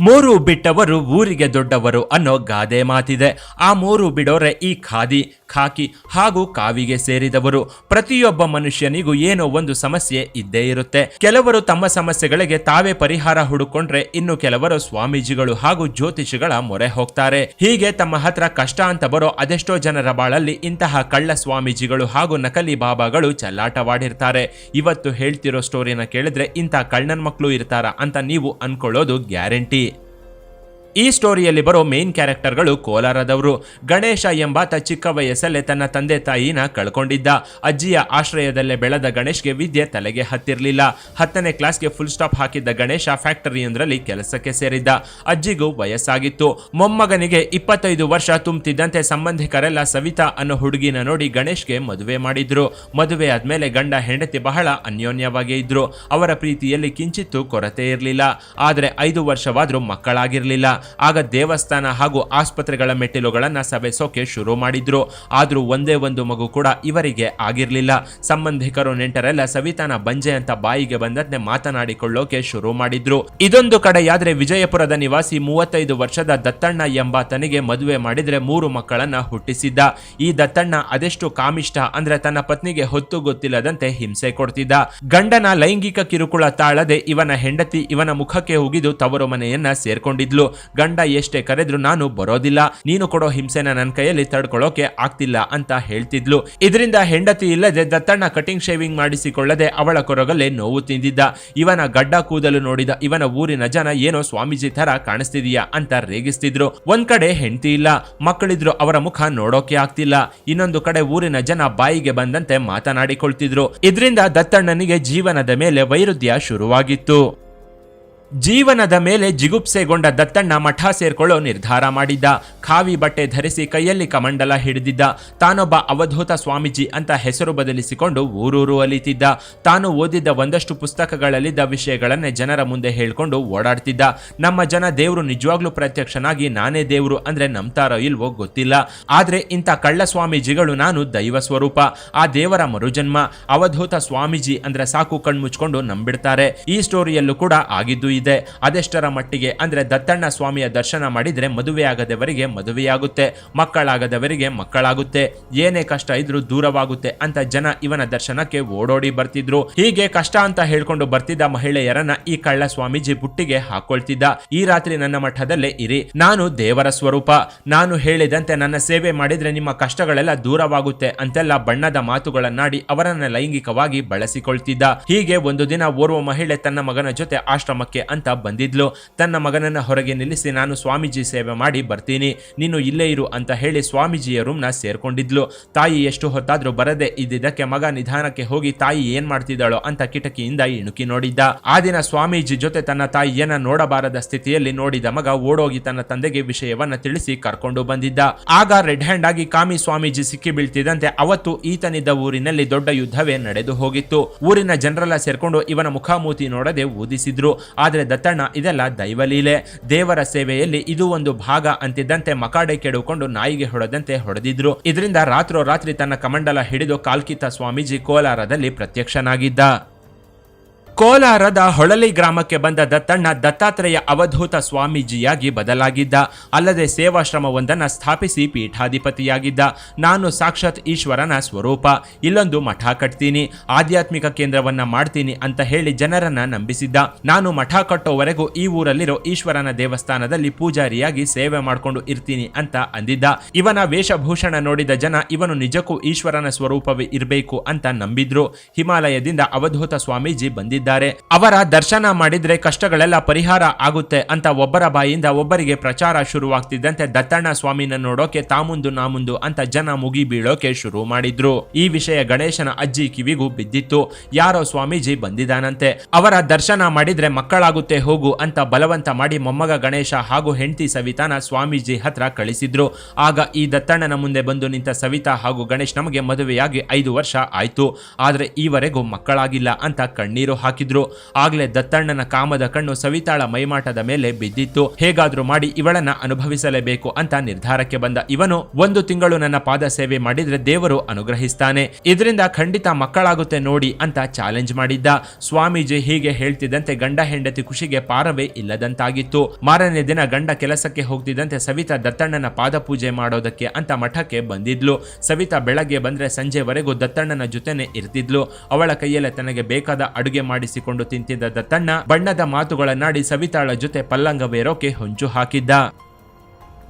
ಮೂರು ಬಿಟ್ಟವರು ಊರಿಗೆ ದೊಡ್ಡವರು ಅನ್ನೋ ಗಾದೆ ಮಾತಿದೆ. ಆ ಮೂರು ಬಿಡೋರೆ ಈ ಖಾದಿ, ಖಾಕಿ ಹಾಗೂ ಕಾವಿಗೆ ಸೇರಿದವರು. ಪ್ರತಿಯೊಬ್ಬ ಮನುಷ್ಯನಿಗೂ ಏನೋ ಒಂದು ಸಮಸ್ಯೆ ಇದ್ದೇ ಇರುತ್ತೆ. ಕೆಲವರು ತಮ್ಮ ಸಮಸ್ಯೆಗಳಿಗೆ ತಾವೇ ಪರಿಹಾರ ಹುಡುಕೊಂಡ್ರೆ ಇನ್ನು ಕೆಲವರು ಸ್ವಾಮೀಜಿಗಳು ಹಾಗೂ ಜ್ಯೋತಿಷಿಗಳ ಮೊರೆ ಹೋಗ್ತಾರೆ. ಹೀಗೆ ತಮ್ಮ ಹತ್ರ ಕಷ್ಟ ಅಂತ ಬರೋ ಅದೆಷ್ಟೋ ಜನರ ಬಾಳಲ್ಲಿ ಇಂತಹ ಕಳ್ಳ ಸ್ವಾಮೀಜಿಗಳು ಹಾಗೂ ನಕಲಿ ಬಾಬಾಗಳು ಚಲ್ಲಾಟವಾಡಿರ್ತಾರೆ. ಇವತ್ತು ಹೇಳ್ತಿರೋ ಸ್ಟೋರಿನ ಕೇಳಿದ್ರೆ ಇಂಥ ಕಳ್ಳನ ಮಕ್ಕಳು ಇರ್ತಾರ ಅಂತ ನೀವು ಅನ್ಕೊಳ್ಳೋದು ಗ್ಯಾರಂಟಿ. ಈ ಸ್ಟೋರಿಯಲ್ಲಿ ಬರೋ ಮೇನ್ ಕ್ಯಾರೆಕ್ಟರ್ಗಳು ಕೋಲಾರದವರು. ಗಣೇಶ ಎಂಬಾತ ಚಿಕ್ಕ ವಯಸ್ಸಲ್ಲೇ ತನ್ನ ತಂದೆ ತಾಯಿನ ಕಳ್ಕೊಂಡಿದ್ದ. ಅಜ್ಜಿಯ ಆಶ್ರಯದಲ್ಲೇ ಬೆಳೆದ ಗಣೇಶ್ಗೆ ವಿದ್ಯೆ ತಲೆಗೆ ಹತ್ತಿರಲಿಲ್ಲ. ಹತ್ತನೇ ಕ್ಲಾಸ್ಗೆ ಫುಲ್ ಸ್ಟಾಪ್ ಹಾಕಿದ್ದ ಗಣೇಶ ಫ್ಯಾಕ್ಟರಿಯೊಂದರಲ್ಲಿ ಕೆಲಸಕ್ಕೆ ಸೇರಿದ್ದ. ಅಜ್ಜಿಗೂ ವಯಸ್ಸಾಗಿತ್ತು. ಮೊಮ್ಮಗನಿಗೆ ಇಪ್ಪತ್ತೈದು ವರ್ಷ ತುಂಬುತ್ತಿದ್ದಂತೆ ಸಂಬಂಧಿಕರೆಲ್ಲ ಸವಿತಾ ಅನ್ನೋ ಹುಡುಗಿನ ನೋಡಿ ಗಣೇಶ್ಗೆ ಮದುವೆ ಮಾಡಿದ್ರು. ಮದುವೆ ಆದ್ಮೇಲೆ ಗಂಡ ಹೆಂಡತಿ ಬಹಳ ಅನ್ಯೋನ್ಯವಾಗಿ ಇದ್ರು. ಅವರ ಪ್ರೀತಿಯಲ್ಲಿ ಕಿಂಚಿತ್ತೂ ಕೊರತೆ ಇರಲಿಲ್ಲ. ಆದರೆ ಐದು ವರ್ಷವಾದರೂ ಮಕ್ಕಳಾಗಿರ್ಲಿಲ್ಲ. ಆಗ ದೇವಸ್ಥಾನ ಹಾಗೂ ಆಸ್ಪತ್ರೆಗಳ ಮೆಟ್ಟಿಲುಗಳನ್ನು ಸವೆಸೋಕೆ ಶುರು ಮಾಡಿದ್ರು. ಆದರೂ ಒಂದೇ ಒಂದು ಮಗು ಕೂಡ ಇವರಿಗೆ ಆಗಿರಲಿಲ್ಲ. ಸಂಬಂಧಿಕರು ನೆಂಟರೆಲ್ಲ ಸವಿತಾನ ಬಂಜೆ ಅಂತ ಬಾಯಿಗೆ ಬಂದದ್ನೆ ಮಾತನಾಡಿಕೊಳ್ಳೋಕೆ ಶುರು ಮಾಡಿದ್ರು. ಇದೊಂದು ಕಡೆಯಾದ್ರೆ ವಿಜಯಪುರದ ನಿವಾಸಿ ಮೂವತ್ತೈದು ವರ್ಷದ ದತ್ತಣ್ಣ ಎಂಬಾತನಿಗೆ ಮದುವೆ ಮಾಡಿದ್ರೆ ಮೂರು ಮಕ್ಕಳನ್ನ ಹುಟ್ಟಿಸಿದ್ದ. ಈ ದತ್ತಣ್ಣ ಅದೆಷ್ಟು ಕಾಮಿಷ್ಠ ಅಂದ್ರೆ ತನ್ನ ಪತ್ನಿಗೆ ಹೊತ್ತು ಗೊತ್ತಿಲ್ಲದಂತೆ ಹಿಂಸೆ ಕೊಡ್ತಿದ್ದ. ಗಂಡನ ಲೈಂಗಿಕ ಕಿರುಕುಳ ತಾಳದೆ ಇವನ ಹೆಂಡತಿ ಇವನ ಮುಖಕ್ಕೆ ಉಗಿದು ತವರು ಮನೆಯನ್ನ ಸೇರ್ಕೊಂಡಿದ್ಲು. ಗಂಡ ಎಷ್ಟೇ ಕರೆದ್ರು ನಾನು ಬರೋದಿಲ್ಲ. ನೀನು ಕೊಡೋ ಹಿಂಸೆನ ನನ್ನ ಕೈಯಲ್ಲಿ ತಡ್ಕೊಳ್ಳೋಕೆ ಆಗ್ತಿಲ್ಲ ಅಂತ ಹೇಳ್ತಿದ್ಲು. ಇದರಿಂದ ಹೆಂಡತಿ ಇಲ್ಲದೆ ದತ್ತಣ್ಣ ಕಟಿಂಗ್ ಶೇವಿಂಗ್ ಮಾಡಿಸಿಕೊಳ್ಳದೆ ಅವಳ ಕೊರಗಲ್ಲೇ ನೋವು ತಿಂದಿದ್ದ. ಇವನ ಗಡ್ಡ ಕೂದಲು ನೋಡಿದ ಇವನ ಊರಿನ ಜನ ಏನೋ ಸ್ವಾಮೀಜಿ ತರ ಕಾಣಿಸ್ತಿದೀಯಾ ಅಂತ ರೇಗಿಸ್ತಿದ್ರು. ಒಂದ್ ಕಡೆ ಹೆಂಡತಿ ಇಲ್ಲ, ಮಕ್ಕಳಿದ್ರು ಅವರ ಮುಖ ನೋಡೋಕೆ ಆಗ್ತಿಲ್ಲ. ಇನ್ನೊಂದು ಕಡೆ ಊರಿನ ಜನ ಬಾಯಿಗೆ ಬಂದಂತೆ ಮಾತನಾಡಿಕೊಳ್ತಿದ್ರು. ಇದರಿಂದ ದತ್ತಣ್ಣನಿಗೆ ಜೀವನದ ಮೇಲೆ ವೈರುಧ್ಯ ಶುರುವಾಗಿತ್ತು. ಜೀವನದ ಮೇಲೆ ಜಿಗುಪ್ಸೆಗೊಂಡ ದತ್ತಣ್ಣ ಮಠ ಸೇರ್ಕೊಳ್ಳೋ ನಿರ್ಧಾರ ಮಾಡಿದ್ದ. ಖಾವಿ ಬಟ್ಟೆ ಧರಿಸಿ ಕೈಯಲ್ಲಿ ಕಮಂಡಲ ಹಿಡಿದಿದ್ದ. ತಾನೊಬ್ಬ ಅವಧೂತ ಸ್ವಾಮೀಜಿ ಅಂತ ಹೆಸರು ಬದಲಿಸಿಕೊಂಡು ಊರೂರು ಅಲಿತಿದ್ದ. ತಾನು ಓದಿದ್ದ ಒಂದಷ್ಟು ಪುಸ್ತಕಗಳಲ್ಲಿದ್ದ ವಿಷಯಗಳನ್ನೇ ಜನರ ಮುಂದೆ ಹೇಳ್ಕೊಂಡು ಓಡಾಡ್ತಿದ್ದ. ನಮ್ಮ ಜನ ದೇವರು ನಿಜವಾಗ್ಲೂ ಪ್ರತ್ಯಕ್ಷನಾಗಿ ನಾನೇ ದೇವರು ಅಂದ್ರೆ ನಂಬ್ತಾರೋ ಇಲ್ವೋ ಗೊತ್ತಿಲ್ಲ. ಆದ್ರೆ ಇಂಥ ಕಳ್ಳ ಸ್ವಾಮೀಜಿಗಳು ನಾನು ದೈವ ಸ್ವರೂಪ. ಆ ದೇವರ ಮರುಜನ್ಮ, ಅವಧೂತ ಸ್ವಾಮೀಜಿ ಅಂದ್ರೆ ಸಾಕು ಕಣ್ಮುಚ್ಕೊಂಡು ನಂಬಿಡ್ತಾರೆ. ಈ ಸ್ಟೋರಿಯಲ್ಲೂ ಕೂಡ ಆಗಿದ್ದು ಇದೆ. ಅದೆಷ್ಟರ ಮಟ್ಟಿಗೆ? ಅಂದ್ರೆ ದತ್ತಣ್ಣ ಸ್ವಾಮಿಯ ದರ್ಶನ ಮಾಡಿದ್ರೆ ಮದುವೆಯಾಗದವರಿಗೆ ಮದುವೆಯಾಗುತ್ತೆ. ಮಕ್ಕಳಾಗದವರಿಗೆ ಮಕ್ಕಳಾಗುತ್ತೆ. ಏನೇ ಕಷ್ಟ ಇದ್ರೂ ದೂರವಾಗುತ್ತೆ ಅಂತ ಜನ ಇವನ ದರ್ಶನಕ್ಕೆ ಓಡೋಡಿ ಬರ್ತಿದ್ರು. ಹೀಗೆ ಕಷ್ಟ ಅಂತ ಹೇಳ್ಕೊಂಡು ಬರ್ತಿದ್ದ ಮಹಿಳೆಯರನ್ನ ಈ ಕಳ್ಳ ಸ್ವಾಮೀಜಿ ಬುಟ್ಟಿಗೆ ಹಾಕೊಳ್ತಿದ್ದ. ಈ ರಾತ್ರಿ ನನ್ನ ಮಠದಲ್ಲೇ ಇರಿ. ನಾನು ದೇವರ ಸ್ವರೂಪ. ನಾನು ಹೇಳಿದಂತೆ ನನ್ನ ಸೇವೆ ಮಾಡಿದ್ರೆ ನಿಮ್ಮ ಕಷ್ಟಗಳೆಲ್ಲ ದೂರವಾಗುತ್ತೆ ಅಂತೆಲ್ಲ ಬಣ್ಣದ ಮಾತುಗಳನ್ನಾಡಿ ಅವರನ್ನ ಲೈಂಗಿಕವಾಗಿ ಬಳಸಿಕೊಳ್ತಿದ್ದ. ಹೀಗೆ ಒಂದು ದಿನ ಓರ್ವ ಮಹಿಳೆ ತನ್ನ ಮಗನ ಜೊತೆ ಆಶ್ರಮಕ್ಕೆ ಅಂತ ಬಂದಿದ್ಲು. ತನ್ನ ಮಗನನ್ನ ಹೊರಗೆ ನಿಲ್ಲಿಸಿ ನಾನು ಸ್ವಾಮೀಜಿ ಸೇವೆ ಮಾಡಿ ಬರ್ತೀನಿ. ನೀನು ಇಲ್ಲೇ ಇರು ಅಂತ ಹೇಳಿ ಸ್ವಾಮೀಜಿಯ ರೂಮ್ನ ಸೇರ್ಕೊಂಡಿದ್ಲು. ತಾಯಿ ಎಷ್ಟು ಹೊತ್ತಾದ್ರೂ ಬರದೆ ಇದ್ದಿದ್ದಕ್ಕೆ ಮಗ ನಿಧಾನಕ್ಕೆ ಹೋಗಿ ತಾಯಿ ಏನ್ ಮಾಡ್ತಿದ್ದಾಳೋ ಅಂತ ಕಿಟಕಿಯಿಂದ ಇಣುಕಿ ನೋಡಿದ್ದ. ಆ ದಿನ ಸ್ವಾಮೀಜಿ ಜೊತೆ ತನ್ನ ತಾಯಿಯನ್ನ ನೋಡಬಾರದ ಸ್ಥಿತಿಯಲ್ಲಿ ನೋಡಿದ ಮಗ ಓಡೋಗಿ ತನ್ನ ತಂದೆಗೆ ವಿಷಯವನ್ನ ತಿಳಿಸಿ ಕರ್ಕೊಂಡು ಬಂದಿದ್ದ. ಆಗ ರೆಡ್ ಹ್ಯಾಂಡ್ ಆಗಿ ಕಾಮಿ ಸ್ವಾಮೀಜಿ ಸಿಕ್ಕಿ ಬೀಳ್ತಿದ್ದಂತೆ ಅವತ್ತು ಈತನಿದ್ದ ಊರಿನಲ್ಲಿ ದೊಡ್ಡ ಯುದ್ಧವೇ ನಡೆದು ಹೋಗಿತ್ತು. ಊರಿನ ಜನರೆಲ್ಲ ಸೇರ್ಕೊಂಡು ಇವನ ಮುಖಾಮೂತಿ ನೋಡದೆ ಊದಿಸಿದ್ರು. ದತ್ತಣ್ಣ ಇದೆಲ್ಲ ದೈವಲೀಲೆ. ದೇವರ ಸೇವೆಯಲ್ಲಿ ಇದು ಒಂದು ಭಾಗ ಅಂತಿದ್ದಂತೆ ಮಕಾಡೆ ಕೆಡುಕೊಂಡು ನಾಯಿಗೆ ಹೊಡೆದಂತೆ ಹೊಡೆದಿದ್ರು. ಇದರಿಂದ ರಾತ್ರೋ ರಾತ್ರಿ ತನ್ನ ಕಮಂಡಲ ಹಿಡಿದು ಕಾಲ್ಕಿತ ಸ್ವಾಮೀಜಿ ಕೋಲಾರದಲ್ಲಿ ಪ್ರತ್ಯಕ್ಷನಾಗಿದ್ದ. ಕೋಲಾರದ ಹೊಳಲಿ ಗ್ರಾಮಕ್ಕೆ ಬಂದ ದತ್ತಣ್ಣ ದತ್ತಾತ್ರೇಯ ಅವಧೂತ ಸ್ವಾಮೀಜಿಯಾಗಿ ಬದಲಾಗಿದ್ದ. ಅಲ್ಲದೆ ಸೇವಾಶ್ರಮವೊಂದನ್ನು ಸ್ಥಾಪಿಸಿ ಪೀಠಾಧಿಪತಿಯಾಗಿದ್ದ. ನಾನು ಸಾಕ್ಷಾತ್ ಈಶ್ವರನ ಸ್ವರೂಪ. ಇಲ್ಲೊಂದು ಮಠ ಕಟ್ತೀನಿ. ಆಧ್ಯಾತ್ಮಿಕ ಕೇಂದ್ರವನ್ನ ಮಾಡ್ತೀನಿ ಅಂತ ಹೇಳಿ ಜನರನ್ನ ನಂಬಿಸಿದ್ದ. ನಾನು ಮಠ ಕಟ್ಟೋವರೆಗೂ ಈ ಊರಲ್ಲಿರೋ ಈಶ್ವರನ ದೇವಸ್ಥಾನದಲ್ಲಿ ಪೂಜಾರಿಯಾಗಿ ಸೇವೆ ಮಾಡ್ಕೊಂಡು ಇರ್ತೀನಿ ಅಂತ ಅಂದಿದ್ದ. ಇವನ ವೇಷಭೂಷಣ ನೋಡಿದ ಜನ ಇವನು ನಿಜಕ್ಕೂ ಈಶ್ವರನ ಸ್ವರೂಪವೇ ಇರಬೇಕು ಅಂತ ನಂಬಿದ್ರು. ಹಿಮಾಲಯದಿಂದ ಅವಧೂತ ಸ್ವಾಮೀಜಿ ಬಂದಿದ್ದಾರೆ ಅವರ ದರ್ಶನ ಮಾಡಿದ್ರೆ ಕಷ್ಟಗಳೆಲ್ಲ ಪರಿಹಾರ ಆಗುತ್ತೆ ಅಂತ ಒಬ್ಬರ ಬಾಯಿಂದ ಒಬ್ಬರಿಗೆ ಪ್ರಚಾರ ಶುರುವಾಗ್ತಿದ್ದಂತೆ ದತ್ತಣ್ಣ ಸ್ವಾಮಿನ ನೋಡೋಕೆ ತಾಮುಂದು ನಾಮುಂದು ಅಂತ ಜನ ಮುಗಿ ಬೀಳೋಕೆ ಶುರು ಮಾಡಿದ್ರು. ಈ ವಿಷಯ ಗಣೇಶನ ಅಜ್ಜಿ ಕಿವಿಗೂ ಬಿದ್ದಿತ್ತು. ಯಾರೋ ಸ್ವಾಮೀಜಿ ಬಂದಿದ್ದಾನಂತೆ. ಅವರ ದರ್ಶನ ಮಾಡಿದ್ರೆ ಮಕ್ಕಳಾಗುತ್ತೆ ಹೋಗು ಅಂತ ಬಲವಂತ ಮಾಡಿ ಮೊಮ್ಮಗ ಗಣೇಶ ಹಾಗೂ ಹೆಂಡತಿ ಸವಿತಾನ ಸ್ವಾಮೀಜಿ ಹತ್ರ ಕಳಿಸಿದ್ರು. ಆಗ ಈ ದತ್ತಣ್ಣನ ಮುಂದೆ ಬಂದು ನಿಂತ ಸವಿತಾ ಹಾಗೂ ಗಣೇಶ್ ನಮಗೆ ಮದುವೆಯಾಗಿ ಐದು ವರ್ಷ ಆಯ್ತು. ಆದ್ರೆ ಈವರೆಗೂ ಮಕ್ಕಳಾಗಿಲ್ಲ ಅಂತ ಕಣ್ಣೀರು ಹಾಕಿ ಹಾಕಿದ್ರು. ಆಗ್ಲೇ ದತ್ತಣ್ಣನ ಕಾಮದ ಕಣ್ಣು ಸವಿತಾಳ ಮೈಮಾಟದ ಮೇಲೆ ಬಿದ್ದಿತ್ತು. ಹೇಗಾದ್ರೂ ಮಾಡಿ ಇವಳನ್ನ ಅನುಭವಿಸಲೇಬೇಕು ಅಂತ ನಿರ್ಧಾರಕ್ಕೆ ಬಂದ ಇವನು ಒಂದು ತಿಂಗಳು ನನ್ನ ಪಾದ ಸೇವೆ ಮಾಡಿದ್ರೆ ದೇವರು ಅನುಗ್ರಹಿಸ್ತಾನೆ. ಇದರಿಂದ ಖಂಡಿತ ಮಕ್ಕಳಾಗುತ್ತೆ ನೋಡಿ ಅಂತ ಚಾಲೆಂಜ್ ಮಾಡಿದ್ದ. ಸ್ವಾಮೀಜಿ ಹೀಗೆ ಹೇಳ್ತಿದ್ದಂತೆ ಗಂಡ ಹೆಂಡತಿ ಖುಷಿಗೆ ಪಾರವೇ ಇಲ್ಲದಂತಾಗಿತ್ತು. ಮಾರನೇ ದಿನ ಗಂಡ ಕೆಲಸಕ್ಕೆ ಹೋಗ್ತಿದ್ದಂತೆ ಸವಿತಾ ದತ್ತಣ್ಣನ ಪಾದ ಪೂಜೆ ಮಾಡೋದಕ್ಕೆ ಅಂತ ಮಠಕ್ಕೆ ಬಂದಿದ್ಲು. ಸವಿತಾ ಬೆಳಗ್ಗೆ ಬಂದ್ರೆ ಸಂಜೆವರೆಗೂ ದತ್ತಣ್ಣನ ಜೊತೆನೆ ಇರ್ತಿದ್ಲು. ಅವಳ ಕೈಯಲ್ಲೇ ತನಗೆ ಬೇಕಾದ ಅಡುಗೆ ಮಾಡಿಸಿಕೊಂಡು ತಿಂತಿದ್ದ ದತ್ತಣ್ಣ ಬಣ್ಣದ ಮಾತುಗಳನ್ನಾಡಿ ಸವಿತಾಳ ಜೊತೆ ಪಲ್ಲಂಗವೇರೋಕೆ ಹೊಂಚು ಹಾಕಿದ್ದ.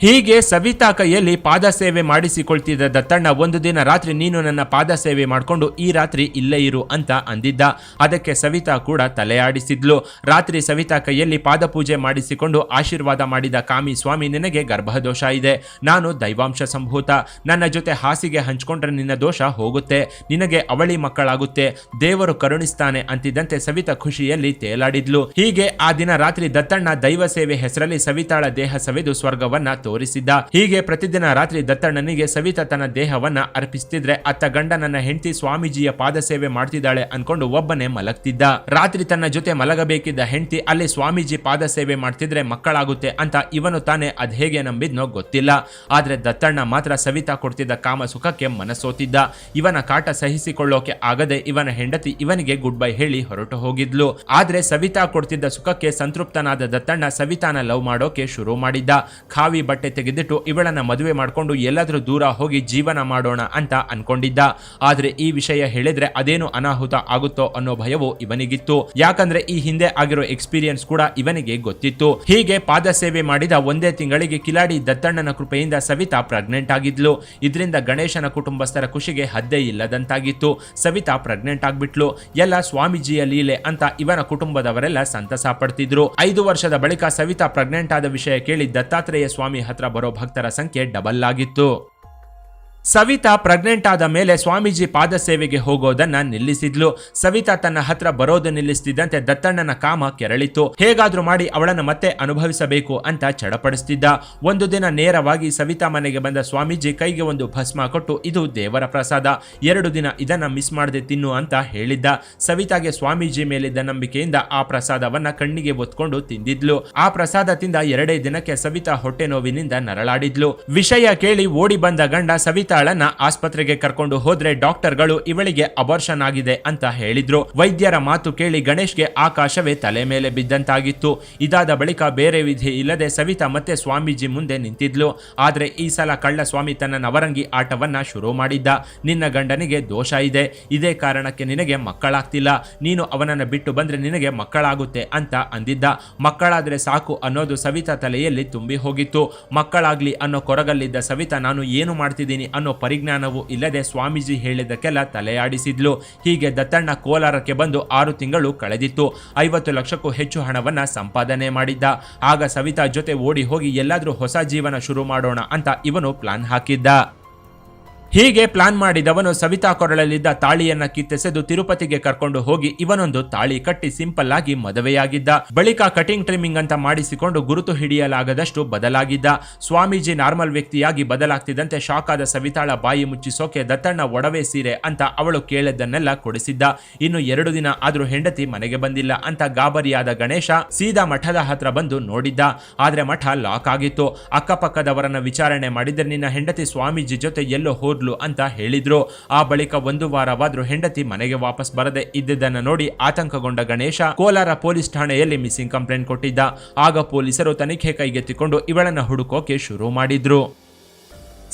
ಹೀಗೆ ಸವಿತಾ ಕೈಯಲ್ಲಿ ಪಾದ ಸೇವೆ ಮಾಡಿಸಿಕೊಳ್ತಿದ್ದ ದತ್ತಣ್ಣ, ಒಂದು ದಿನ ರಾತ್ರಿ ನೀನು ನನ್ನ ಪಾದ ಸೇವೆ ಮಾಡಿಕೊಂಡು ಈ ರಾತ್ರಿ ಇಲ್ಲೇ ಇರು ಅಂತ ಅಂದಿದ್ದ. ಅದಕ್ಕೆ ಸವಿತಾ ಕೂಡ ತಲೆಯಾಡಿಸಿದ್ಲು. ರಾತ್ರಿ ಸವಿತಾ ಕೈಯಲ್ಲಿ ಪಾದ ಪೂಜೆ ಮಾಡಿಸಿಕೊಂಡು ಆಶೀರ್ವಾದ ಮಾಡಿದ ಕಾಮಿ ಸ್ವಾಮಿ, ನಿನಗೆ ಗರ್ಭದೋಷ ಇದೆ. ನಾನು ದೈವಾಂಶ ಸಂಭೂತ. ನನ್ನ ಜೊತೆ ಹಾಸಿಗೆ ಹಂಚ್ಕೊಂಡ್ರೆ ನಿನ್ನ ದೋಷ ಹೋಗುತ್ತೆ. ನಿನಗೆ ಅವಳಿ ಮಕ್ಕಳಾಗುತ್ತೆ. ದೇವರು ಕರುಣಿಸ್ತಾನೆ ಅಂತಿದ್ದಂತೆ ಸವಿತಾ ಖುಷಿಯಲ್ಲಿ ತೇಲಾಡಿದ್ಲು. ಹೀಗೆ ಆ ದಿನ ರಾತ್ರಿ ದತ್ತಣ್ಣ ದೈವ ಸೇವೆ ಹೆಸರಲ್ಲಿ ಸವಿತಾಳ ದೇಹ ಸವೆದು ಸ್ವರ್ಗವನ್ನ ತೋರಿಸಿದ್ದ. ಹೀಗೆ ಪ್ರತಿದಿನ ರಾತ್ರಿ ದತ್ತಣ್ಣನಿಗೆ ಸವಿತಾ ತನ್ನ ದೇಹವನ್ನ ಅರ್ಪಿಸ್ತಿದ್ರೆ, ಅತ್ತ ಗಂಡ ನನ್ನ ಹೆಂಡತಿ ಸ್ವಾಮೀಜಿಯ ಪಾದ ಸೇವೆ ಮಾಡ್ತಿದ್ದಾಳೆ ಅನ್ಕೊಂಡು ಒಬ್ಬನೇ ಮಲಗ್ತಿದ್ದ. ರಾತ್ರಿ ತನ್ನ ಜೊತೆ ಮಲಗಬೇಕಿದ್ದ ಹೆಂಡತಿ ಅಲ್ಲಿ ಸ್ವಾಮೀಜಿ ಪಾದ ಸೇವೆ ಮಾಡ್ತಿದ್ರೆ ಮಕ್ಕಳಾಗುತ್ತೆ ಅಂತ ಇವನು ತಾನೇ ಅದ್ ಹೇಗೆ ನಂಬಿದ್ನೋ ಗೊತ್ತಿಲ್ಲ. ಆದ್ರೆ ದತ್ತಣ್ಣ ಮಾತ್ರ ಸವಿತಾ ಕೊಡ್ತಿದ್ದ ಕಾಮ ಸುಖಕ್ಕೆ ಮನಸೋತಿದ್ದ. ಇವನ ಕಾಟ ಸಹಿಸಿಕೊಳ್ಳೋಕೆ ಆಗದೆ ಇವನ ಹೆಂಡತಿ ಇವನಿಗೆ ಗುಡ್ ಬೈ ಹೇಳಿ ಹೊರಟು ಹೋಗಿದ್ಲು. ಆದ್ರೆ ಸವಿತಾ ಕೊಡ್ತಿದ್ದ ಸುಖಕ್ಕೆ ಸಂತೃಪ್ತನಾದ ದತ್ತಣ್ಣ ಸವಿತಾನ ಲವ್ ಮಾಡೋಕೆ ಶುರು ಮಾಡಿದ್ದ. ಖಾವಿ ತೆಗೆದಿಟ್ಟು ಇವಳನ್ನ ಮದುವೆ ಮಾಡ್ಕೊಂಡು ಎಲ್ಲಾದರೂ ದೂರ ಹೋಗಿ ಜೀವನ ಮಾಡೋಣ ಅಂತ ಅನ್ಕೊಂಡಿದ್ದ. ಆದ್ರೆ ಈ ವಿಷಯ ಹೇಳಿದ್ರೆ ಅದೇನು ಅನಾಹುತ ಆಗುತ್ತೋ ಅನ್ನೋ ಭಯವು ಇವನಿಗಿತ್ತು. ಯಾಕಂದ್ರೆ ಈ ಹಿಂದೆ ಆಗಿರೋ ಎಕ್ಸ್ಪೀರಿಯನ್ಸ್ ಕೂಡ ಇವನಿಗೆ ಗೊತ್ತಿತ್ತು. ಹೀಗೆ ಪಾದ ಸೇವೆ ಮಾಡಿದ ಒಂದೇ ತಿಂಗಳಿಗೆ ಕಿಲಾಡಿ ದತ್ತಣ್ಣನ ಕೃಪೆಯಿಂದ ಸವಿತಾ ಪ್ರೆಗ್ನೆಂಟ್ ಆಗಿದ್ಲು. ಇದರಿಂದ ಗಣೇಶನ ಕುಟುಂಬಸ್ಥರ ಖುಷಿಗೆ ಹದ್ದೇ ಇಲ್ಲದಂತಾಗಿತ್ತು. ಸವಿತಾ ಪ್ರೆಗ್ನೆಂಟ್ ಆಗ್ಬಿಟ್ಲು. ಎಲ್ಲ ಸ್ವಾಮೀಜಿಯ ಲೀಲೆ ಅಂತ ಇವನ ಕುಟುಂಬದವರೆಲ್ಲ ಸಂತಸ ಪಡ್ತಿದ್ರು. ಐದು ವರ್ಷದ ಬಳಿಕ ಸವಿತಾ ಪ್ರೆಗ್ನೆಂಟ್ ಆದ ವಿಷಯ ಕೇಳಿ ದತ್ತಾತ್ರೇಯ ಸ್ವಾಮಿ ಹತ್ರ ಬರೋ ಭಕ್ತರ ಸಂಖ್ಯೆ ಡಬಲ್ ಆಗಿತ್ತು. ಸವಿತಾ ಪ್ರೆಗ್ನೆಂಟ್ ಆದ ಮೇಲೆ ಸ್ವಾಮೀಜಿ ಪಾದ ಸೇವೆಗೆ ಹೋಗೋದನ್ನ ನಿಲ್ಲಿಸಿದ್ಲು. ಸವಿತಾ ತನ್ನ ಹತ್ರ ಬರೋದು ನಿಲ್ಲಿಸ್ತಿದ್ದಂತೆ ದತ್ತಣ್ಣನ ಕಾಮ ಕೆರಳಿತು ಹೇಗಾದ್ರೂ ಮಾಡಿ ಅವಳನ್ನು ಮತ್ತೆ ಅನುಭವಿಸಬೇಕು ಅಂತ ಚಡಪಡಿಸ್ತಿದ್ದ. ಒಂದು ದಿನ ನೇರವಾಗಿ ಸವಿತಾ ಮನೆಗೆ ಬಂದ ಸ್ವಾಮೀಜಿ ಕೈಗೆ ಒಂದು ಭಸ್ಮ ಕೊಟ್ಟು, ಇದು ದೇವರ ಪ್ರಸಾದ. ಎರಡು ದಿನ ಇದನ್ನ ಮಿಸ್ ಮಾಡದೆ ತಿನ್ನು ಅಂತ ಹೇಳಿದ್ದ. ಸವಿತಾಗೆ ಸ್ವಾಮೀಜಿ ಮೇಲಿದ್ದ ನಂಬಿಕೆಯಿಂದ ಆ ಪ್ರಸಾದವನ್ನ ಕಣ್ಣಿಗೆ ಒತ್ಕೊಂಡು ತಿಂದಿದ್ಲು. ಆ ಪ್ರಸಾದ ತಿಂದ ಎರಡೇ ದಿನಕ್ಕೆ ಸವಿತಾ ಹೊಟ್ಟೆ ನೋವಿನಿಂದ ನರಳಾಡಿದ್ಲು. ವಿಷಯ ಕೇಳಿ ಓಡಿ ಬಂದ ಗಂಡ ಸವಿತಾಳನ್ನ ಆಸ್ಪತ್ರೆಗೆ ಕರ್ಕೊಂಡು ಹೋದ್ರೆ ಡಾಕ್ಟರ್ಗಳು ಇವಳಿಗೆ ಅಬಾರ್ಷನ್ ಆಗಿದೆ ಅಂತ ಹೇಳಿದ್ರು. ವೈದ್ಯರ ಮಾತು ಕೇಳಿ ಗಣೇಶ್ಗೆ ಆಕಾಶವೇ ತಲೆ ಮೇಲೆ ಬಿದ್ದಂತಾಗಿತ್ತು. ಇದಾದ ಬಳಿಕ ಬೇರೆ ವಿಧಿ ಇಲ್ಲದೆ ಸವಿತಾ ಮತ್ತೆ ಸ್ವಾಮೀಜಿ ಮುಂದೆ ನಿಂತಿದ್ಲು. ಆದ್ರೆ ಈ ಸಲ ಕಳ್ಳ ಸ್ವಾಮಿ ತನ್ನ ನವರಂಗಿ ಆಟವನ್ನ ಶುರು ಮಾಡಿದ್ದ. ನಿನ್ನ ಗಂಡನಿಗೆ ದೋಷ ಇದೆ. ಇದೇ ಕಾರಣಕ್ಕೆ ನಿನಗೆ ಮಕ್ಕಳಾಗ್ತಿಲ್ಲ. ನೀನು ಅವನನ್ನ ಬಿಟ್ಟು ಬಂದ್ರೆ ನಿನಗೆ ಮಕ್ಕಳಾಗುತ್ತೆ ಅಂತ ಅಂದಿದ್ದ. ಮಕ್ಕಳಾದ್ರೆ ಸಾಕು ಅನ್ನೋದು ಸವಿತಾ ತಲೆಯಲ್ಲಿ ತುಂಬಿ ಹೋಗಿತ್ತು. ಮಕ್ಕಳಾಗ್ಲಿ ಅನ್ನೋ ಕೊರಗಲ್ಲಿದ್ದ ಸವಿತಾ, ನಾನು ಏನು ಮಾಡ್ತಿದ್ದೀನಿ ಅನ್ನೋ ಪರಿಜ್ಞಾನವೂ ಇಲ್ಲದೆ ಸ್ವಾಮೀಜಿ ಹೇಳಿದ್ದಕ್ಕೆಲ್ಲ ತಲೆಯಾಡಿಸಿದ್ಲು. ಹೀಗೆ ದತ್ತಣ್ಣ ಕೋಲಾರಕ್ಕೆ ಬಂದು ಆರು ತಿಂಗಳು ಕಳೆದಿತ್ತು. ಐವತ್ತು ಲಕ್ಷಕ್ಕೂ ಹೆಚ್ಚು ಹಣವನ್ನ ಸಂಪಾದನೆ ಮಾಡಿದ್ದ. ಆಗ ಸವಿತಾ ಜೊತೆ ಓಡಿ ಹೋಗಿ ಎಲ್ಲಾದರೂ ಹೊಸ ಜೀವನ ಶುರು ಮಾಡೋಣ ಅಂತ ಇವನು ಪ್ಲಾನ್ ಹಾಕಿದ್ದ. ಹೀಗೆ ಪ್ಲಾನ್ ಮಾಡಿದವನು ಸವಿತಾ ಕೊರಳಲ್ಲಿದ್ದ ತಾಳಿಯನ್ನ ಕಿತ್ತೆಸೆದು ತಿರುಪತಿಗೆ ಕರ್ಕೊಂಡು ಹೋಗಿ ಇವನೊಂದು ತಾಳಿ ಕಟ್ಟಿ ಸಿಂಪಲ್ ಆಗಿ ಮದುವೆಯಾಗಿದ್ದ. ಬಳಿಕ ಕಟಿಂಗ್ ಟ್ರಿಮ್ಮಿಂಗ್ ಅಂತ ಮಾಡಿಸಿಕೊಂಡು ಗುರುತು ಹಿಡಿಯಲಾಗದಷ್ಟು ಬದಲಾಗಿದ್ದ. ಸ್ವಾಮೀಜಿ ನಾರ್ಮಲ್ ವ್ಯಕ್ತಿಯಾಗಿ ಬದಲಾಗ್ತಿದ್ದಂತೆ ಶಾಕ್ ಆದ ಸವಿತಾಳ ಬಾಯಿ ಮುಚ್ಚಿಸೋಕೆ ದತ್ತಣ್ಣ ಒಡವೆ ಸೀರೆ ಅಂತ ಅವಳು ಕೇಳದನ್ನೆಲ್ಲ ಕೊಡಿಸಿದ್ದ. ಇನ್ನು ಎರಡು ದಿನ ಆದ್ರೂ ಹೆಂಡತಿ ಮನೆಗೆ ಬಂದಿಲ್ಲ ಅಂತ ಗಾಬರಿಯಾದ ಗಣೇಶ ಸೀದಾ ಮಠದ ಹತ್ರ ಬಂದು ನೋಡಿದ್ದ. ಆದ್ರೆ ಮಠ ಲಾಕ್ ಆಗಿತ್ತು. ಅಕ್ಕಪಕ್ಕದವರನ್ನ ವಿಚಾರಣೆ ಮಾಡಿದ್ರೆ ನಿನ್ನ ಹೆಂಡತಿ ಸ್ವಾಮೀಜಿ ಜೊತೆ ಎಲ್ಲೋ ಅಂತ ಹೇಳಿದ್ರು. ಆ ಬಳಿಕ ಒಂದು ವಾರವಾದ್ರೂ ಹೆಂಡತಿ ಮನೆಗೆ ವಾಪಸ್ ಬರದೆ ಇದ್ದದನ್ನ ನೋಡಿ ಆತಂಕಗೊಂಡ ಗಣೇಶ ಕೋಲಾರ ಪೊಲೀಸ್ ಠಾಣೆಯಲ್ಲಿ ಮಿಸ್ಸಿಂಗ್ ಕಂಪ್ಲೇಂಟ್ ಕೊಟ್ಟಿದ್ದ. ಆಗ ಪೊಲೀಸರು ತನಿಖೆ ಕೈಗೆತ್ತಿಕೊಂಡು ಇವಳನ್ನ ಹುಡುಕೋಕೆ ಶುರು ಮಾಡಿದ್ರು.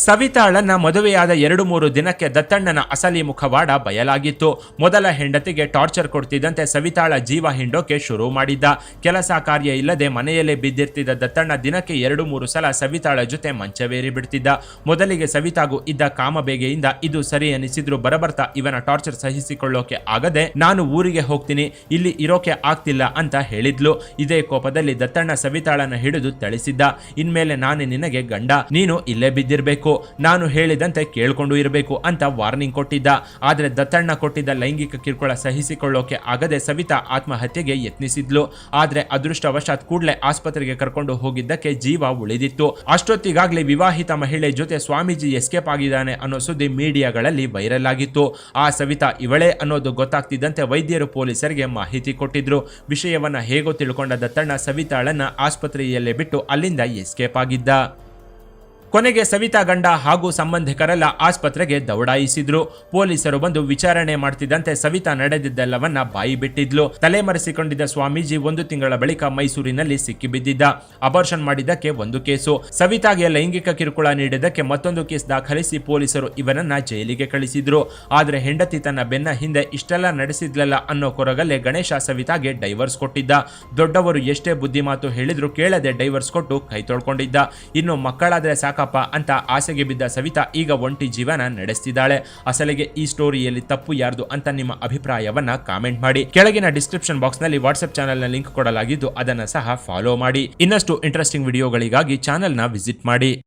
ಸವಿತಾಳನ್ನ ಮದುವೆಯಾದ ಎರಡು ಮೂರು ದಿನಕ್ಕೆ ದತ್ತಣ್ಣನ ಅಸಲಿ ಮುಖವಾಡ ಬಯಲಾಗಿತ್ತು. ಮೊದಲ ಹೆಂಡತಿಗೆ ಟಾರ್ಚರ್ ಕೊಡ್ತಿದ್ದಂತೆ ಸವಿತಾಳ ಜೀವ ಹಿಂಡೋಕೆ ಶುರು ಮಾಡಿದ್ದ. ಕೆಲಸ ಕಾರ್ಯ ಇಲ್ಲದೆ ಮನೆಯಲ್ಲೇ ಬಿದ್ದಿರ್ತಿದ್ದ ದತ್ತಣ್ಣ ದಿನಕ್ಕೆ ಎರಡು ಮೂರು ಸಲ ಸವಿತಾಳ ಜೊತೆ ಮಂಚವೇರಿ ಬಿಡ್ತಿದ್ದ. ಮೊದಲಿಗೆ ಸವಿತಾಗೂ ಇದ್ದ ಕಾಮಬೇಗೆಯಿಂದ ಇದು ಸರಿ ಅನಿಸಿದ್ರು ಬರಬರ್ತಾ ಇವನ ಟಾರ್ಚರ್ ಸಹಿಸಿಕೊಳ್ಳೋಕೆ ಆಗದೆ, ನಾನು ಊರಿಗೆ ಹೋಗ್ತೀನಿ, ಇಲ್ಲಿ ಇರೋಕೆ ಆಗ್ತಿಲ್ಲ ಅಂತ ಹೇಳಿದ್ಲು. ಇದೇ ಕೋಪದಲ್ಲಿ ದತ್ತಣ್ಣ ಸವಿತಾಳನ ಹಿಡಿದು ಥಳಿಸಿದ್ದ. ಇನ್ಮೇಲೆ ನಾನೇ ನಿನಗೆ ಗಂಡ, ನೀನು ಇಲ್ಲೇ ಬಿದ್ದಿರ್ಬೇಕು. ನಾನು ಹೇಳಿದಂತೆ ಕೇಳಿಕೊಂಡು ಇರಬೇಕು ಅಂತ ವಾರ್ನಿಂಗ್ ಕೊಟ್ಟಿದ್ದ. ಆದರೆ ದತ್ತಣ್ಣ ಕೊಟ್ಟಿದ್ದ ಲೈಂಗಿಕ ಕಿರುಕುಳ ಸಹಿಸಿಕೊಳ್ಳೋಕೆ ಆಗದೆ ಸವಿತಾ ಆತ್ಮಹತ್ಯೆಗೆ ಯತ್ನಿಸಿದ್ಲು. ಆದರೆ ಅದೃಷ್ಟವಶಾತ್ ಕೂಡಲೇ ಆಸ್ಪತ್ರೆಗೆ ಕರ್ಕೊಂಡು ಹೋಗಿದ್ದಕ್ಕೆ ಜೀವ ಉಳಿದಿತ್ತು. ಅಷ್ಟೊತ್ತಿಗಾಗಲೇ ವಿವಾಹಿತ ಮಹಿಳೆ ಜೊತೆ ಸ್ವಾಮೀಜಿ ಎಸ್ಕೇಪ್ ಆಗಿದ್ದಾನೆ ಅನ್ನೋ ಸುದ್ದಿ ಮೀಡಿಯಾಗಳಲ್ಲಿ ವೈರಲ್ ಆಗಿತ್ತು. ಆ ಸವಿತಾ ಇವಳೇ ಅನ್ನೋದು ಗೊತ್ತಾಗ್ತಿದ್ದಂತೆ ವೈದ್ಯರು ಪೊಲೀಸರಿಗೆ ಮಾಹಿತಿ ಕೊಟ್ಟಿದ್ರು. ವಿಷಯವನ್ನ ಹೇಗೋ ತಿಳ್ಕೊಂಡ ದತ್ತಣ್ಣ ಸವಿತಾಳನ್ನ ಆಸ್ಪತ್ರೆಯಲ್ಲೇ ಬಿಟ್ಟು ಅಲ್ಲಿಂದ ಎಸ್ಕೇಪ್ ಆಗಿದ್ದ. ಕೊನೆಗೆ ಸವಿತಾ ಗಂಡ ಹಾಗೂ ಸಂಬಂಧಿಕರೆಲ್ಲ ಆಸ್ಪತ್ರೆಗೆ ದೌಡಾಯಿಸಿದ್ರು. ಪೊಲೀಸರು ಬಂದು ವಿಚಾರಣೆ ಮಾಡ್ತಿದ್ದಂತೆ ಸವಿತಾ ನಡೆದಿದ್ದೆಲ್ಲವನ್ನ ಬಾಯಿ ಬಿಟ್ಟಿದ್ಲು. ತಲೆಮರೆಸಿಕೊಂಡಿದ್ದ ಸ್ವಾಮೀಜಿ ಒಂದು ತಿಂಗಳ ಬಳಿಕ ಮೈಸೂರಿನಲ್ಲಿ ಸಿಕ್ಕಿಬಿದ್ದಿದ್ದ. ಅಬಾರ್ಷನ್ ಮಾಡಿದ್ದಕ್ಕೆ ಒಂದು ಕೇಸು. ಸವಿತಾಗೆ ಲೈಂಗಿಕ ಕಿರುಕುಳ ನೀಡಿದ್ದಕ್ಕೆ ಮತ್ತೊಂದು ಕೇಸ್ ದಾಖಲಿಸಿ ಪೊಲೀಸರು ಇವನನ್ನ ಜೈಲಿಗೆ ಕಳಿಸಿದ್ರು. ಆದ್ರೆ ಹೆಂಡತಿ ತನ್ನ ಬೆನ್ನ ಹಿಂದೆ ಇಷ್ಟೆಲ್ಲ ನಡೆಸಿದ್ಲಲ್ಲ ಅನ್ನೋ ಕೊರಗಲ್ಲೇ ಗಣೇಶ ಸವಿತಾಗೆ ಡೈವರ್ಸ್ ಕೊಟ್ಟಿದ್ದ. ದೊಡ್ಡವರು ಎಷ್ಟೇ ಬುದ್ಧಿಮಾತು ಹೇಳಿದ್ರು ಕೇಳದೆ ಡೈವರ್ಸ್ ಕೊಟ್ಟು ಕೈ ತೊಳ್ಕೊಂಡಿದ್ದ. ಇನ್ನು ಮಕ್ಕಳಾದ್ರೆ ಸಾಕಪ್ಪ ಅಂತ ಆಸೆಗೆ ಬಿದ್ದ ಸವಿತಾ ಈಗ ಒಂಟಿ ಜೀವನ ನಡೆಸ್ತಿದ್ದಾಳೆ. ಅಸಲಿಗೆ ಈ ಸ್ಟೋರಿಯಲ್ಲಿ ತಪ್ಪು ಯಾರ್ದು ಅಂತ ನಿಮ್ಮ ಅಭಿಪ್ರಾಯವನ್ನ ಕಾಮೆಂಟ್ ಮಾಡಿ. ಕೆಳಗಿನ ಡಿಸ್ಕ್ರಿಪ್ಷನ್ ಬಾಕ್ಸ್ನಲ್ಲಿ ವಾಟ್ಸ್ಆಪ್ ಚಾನೆಲ್ನ ಲಿಂಕ್ ಕೊಡಲಾಗಿದ್ದು ಅದನ್ನ ಸಹ ಫಾಲೋ ಮಾಡಿ. ಇನ್ನಷ್ಟು ಇಂಟ್ರೆಸ್ಟಿಂಗ್ ವಿಡಿಯೋಗಳಿಗಾಗಿ ಚಾನೆಲ್ನ ವಿಸಿಟ್ ಮಾಡಿ.